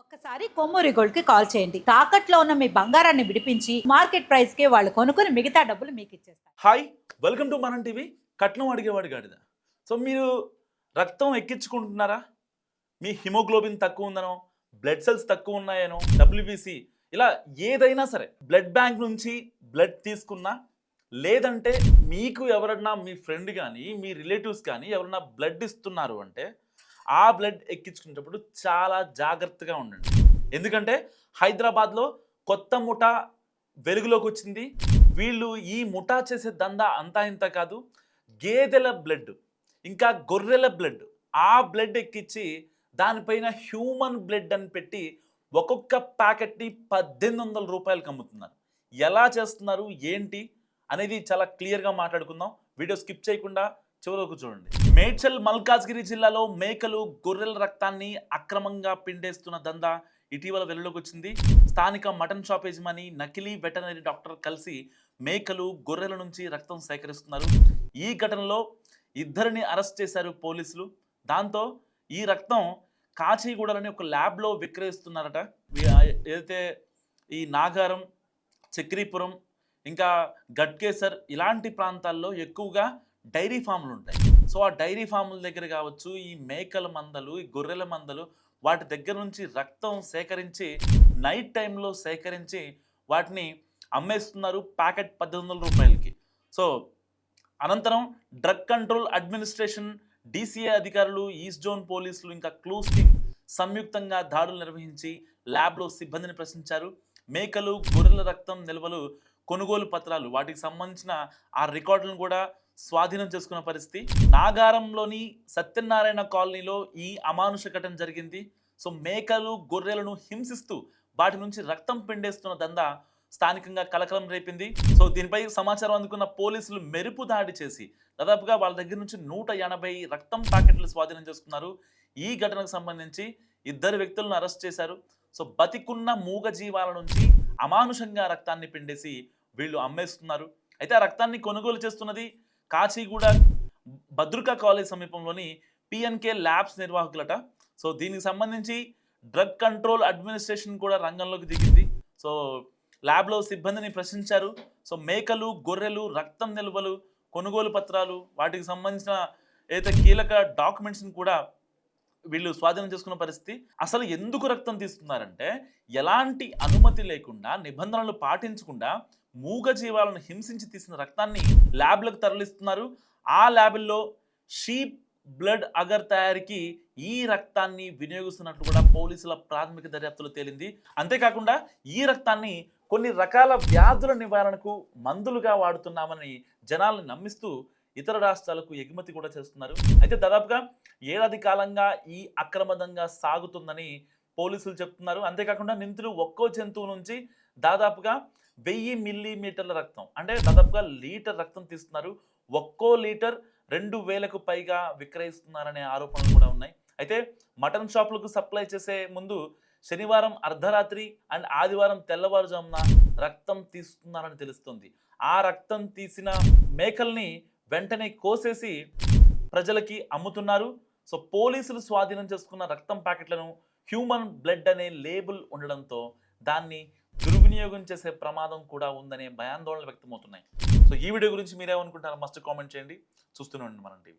ఒక్కసారి కొమ్మూరి గోల్డ్కి కాల్ చేయండి. తాకట్లో ఉన్న మీ బంగారాన్ని విడిపించి మార్కెట్ ప్రైస్కి వాళ్ళు కొనుక్కుని మిగతా డబ్బులు మీకు ఇచ్చేస్తారు. Hi welcome to Manam TV. కట్నం అడిగేవాడు గాడిద సో మీరు రక్తం ఎక్కించుకుంటున్నారా? మీ హిమోగ్లోబిన్ తక్కువ ఉందనో బ్లడ్ సెల్స్ తక్కువ ఉన్నాయనో డబ్ల్యూబీసీ ఇలా ఏదైనా సరే బ్లడ్ బ్యాంక్ నుంచి బ్లడ్ తీసుకున్నా లేదంటే మీకు ఎవరన్నా మీ ఫ్రెండ్ కానీ మీ రిలేటివ్స్ కానీ ఎవరన్నా బ్లడ్ ఇస్తున్నారు అంటే ఆ బ్లడ్ ఎక్కించుకునేటప్పుడు చాలా జాగ్రత్తగా ఉండండి. ఎందుకంటే హైదరాబాద్లో కొత్త ముఠా వెలుగులోకి వచ్చింది. వీళ్ళు ఈ ముఠా చేసే దందా అంతా ఇంత కాదు. గేదెల బ్లడ్ ఇంకా గొర్రెల బ్లడ్ ఆ బ్లడ్ ఎక్కించి దానిపైన హ్యూమన్ బ్లడ్ అని పెట్టి ఒక్కొక్క ప్యాకెట్ని పద్దెనిమిది వందల రూపాయలకు అమ్ముతున్నారు. ఎలా చేస్తున్నారు? ఏంటి? అనేది చాలా క్లియర్గా మాట్లాడుకుందాం. వీడియో స్కిప్ చేయకుండా చివరకు చూడండి. మేడ్చల్ మల్కాజ్గిరి జిల్లాలో మేకలు గొర్రెల రక్తాన్ని అక్రమంగా పిండేస్తున్న దందా ఇటీవల వెలుగులోకి వచ్చింది. స్థానిక మటన్ షాప్ యజమాని నకిలీ వెటనరీ డాక్టర్ కలిసి మేకలు గొర్రెల నుంచి రక్తం సేకరిస్తున్నారు. ఈ ఘటనలో ఇద్దరిని అరెస్ట్ చేశారు పోలీసులు. దాంతో ఈ రక్తం కాచిగూడలని ఒక ల్యాబ్లో విక్రయిస్తున్నారట. ఏదైతే ఈ నాగారం చక్రీపురం ఇంకా గట్కేసర్ ఇలాంటి ప్రాంతాల్లో ఎక్కువగా డైరీ ఫామ్లు ఉంటాయి. సో ఆ డైరీ ఫార్ముల దగ్గర కావచ్చు ఈ మేకల మందలు ఈ గొర్రెల మందలు వాటి దగ్గర నుంచి రక్తం సేకరించి నైట్ టైంలో సేకరించి వాటిని అమ్మేస్తున్నారు ప్యాకెట్ పద్దెనిమిది వందల రూపాయలకి. సో అనంతరం డ్రగ్ కంట్రోల్ అడ్మినిస్ట్రేషన్ డీసీఏ అధికారులు ఈస్ట్ జోన్ పోలీసులు ఇంకా క్లూస్ టీమ్ సంయుక్తంగా దాడులు నిర్వహించి ల్యాబ్లో సిబ్బందిని ప్రశ్నించారు. మేకలు గొర్రెల రక్తం నిల్వలు కొనుగోలు పత్రాలు వాటికి సంబంధించిన ఆ రికార్డులను కూడా స్వాధీనం చేసుకున్న పరిస్థితి. నాగారంలోని సత్యనారాయణ కాలనీలో ఈ అమానుష ఘటన జరిగింది. సో మేకలు గొర్రెలను హింసిస్తూ వాటి నుంచి రక్తం పిండేస్తున్న దందా స్థానికంగా కలకలం రేపింది. సో దీనిపై సమాచారం అందుకున్న పోలీసులు మెరుపు దాడి చేసి దాదాపుగా వాళ్ళ దగ్గర నుంచి నూట ఎనభై రక్తం ప్యాకెట్లు స్వాధీనం చేసుకున్నారు. ఈ ఘటనకు సంబంధించి ఇద్దరు వ్యక్తులను అరెస్ట్ చేశారు. సో బతికున్న మూగ జీవాల నుంచి అమానుషంగా రక్తాన్ని పిండేసి వీళ్ళు అమ్మేస్తున్నారు. అయితే ఆ రక్తాన్ని కొనుగోలు చేస్తున్నది కాచిగూడ భద్రికా కాలేజ్ సమీపంలోని పిఎన్కే ల్యాబ్స్ నిర్వాహకులట. సో దీనికి సంబంధించి డ్రగ్ కంట్రోల్ అడ్మినిస్ట్రేషన్ కూడా రంగంలోకి దిగింది. సో ల్యాబ్లో సిబ్బందిని ప్రశ్నించారు. సో మేకలు గొర్రెలు రక్తం నిల్వలు కొనుగోలు పత్రాలు వాటికి సంబంధించిన ఏదైతే కీలక డాక్యుమెంట్స్ని కూడా వీళ్ళు స్వాధీనం చేసుకున్న పరిస్థితి. అసలు ఎందుకు రక్తం తీస్తున్నారంటే ఎలాంటి అనుమతి లేకుండా నిబంధనలు పాటించకుండా మూగ జీవాలను హింసించి తీసిన రక్తాన్ని ల్యాబ్లకు తరలిస్తున్నారు. ఆ ల్యాబ్ల్లో షీప్ బ్లడ్ అగర్ తయారీకి ఈ రక్తాన్ని వినియోగిస్తున్నట్లు కూడా పోలీసుల ప్రాథమిక దర్యాప్తులో తేలింది. అంతేకాకుండా ఈ రక్తాన్ని కొన్ని రకాల వ్యాధుల నివారణకు మందులుగా వాడుతున్నామని జనాలను నమ్మిస్తూ ఇతర రాష్ట్రాలకు ఎగుమతి కూడా చేస్తున్నారు. అయితే దాదాపుగా ఏడాది కాలంగా ఈ అక్రమంగా సాగుతుందని పోలీసులు చెప్తున్నారు. అంతేకాకుండా నిందితులు ఒక్కో జంతువు నుంచి దాదాపుగా వెయ్యి మిల్లీమీటర్ల రక్తం. అంటే దాదాపుగా లీటర్ రక్తం తీస్తున్నారు. ఒక్కో లీటర్ రెండు వేలకు పైగా విక్రయిస్తున్నారనే ఆరోపణలు కూడా ఉన్నాయి. అయితే మటన్ షాపులకు సప్లై చేసే ముందు శనివారం అర్ధరాత్రి అండ్ ఆదివారం తెల్లవారుజామున రక్తం తీస్తున్నారని తెలుస్తుంది. ఆ రక్తం తీసిన మేకల్ని వెంటనే కోసేసి ప్రజలకి అమ్ముతున్నారు. సో పోలీసులు స్వాధీనం చేసుకున్న రక్తం ప్యాకెట్లను హ్యూమన్ బ్లడ్ అనే లేబుల్ ఉండడంతో దాన్ని దుర్వినియోగం చేసే ప్రమాదం కూడా ఉందనే భయాందోళనలు వ్యక్తమవుతున్నాయి. సో ఈ వీడియో గురించి మీరేమనుకుంటారో మస్ట్ కామెంట్ చేయండి. చూస్తూనే ఉండండి మనం టీవీ.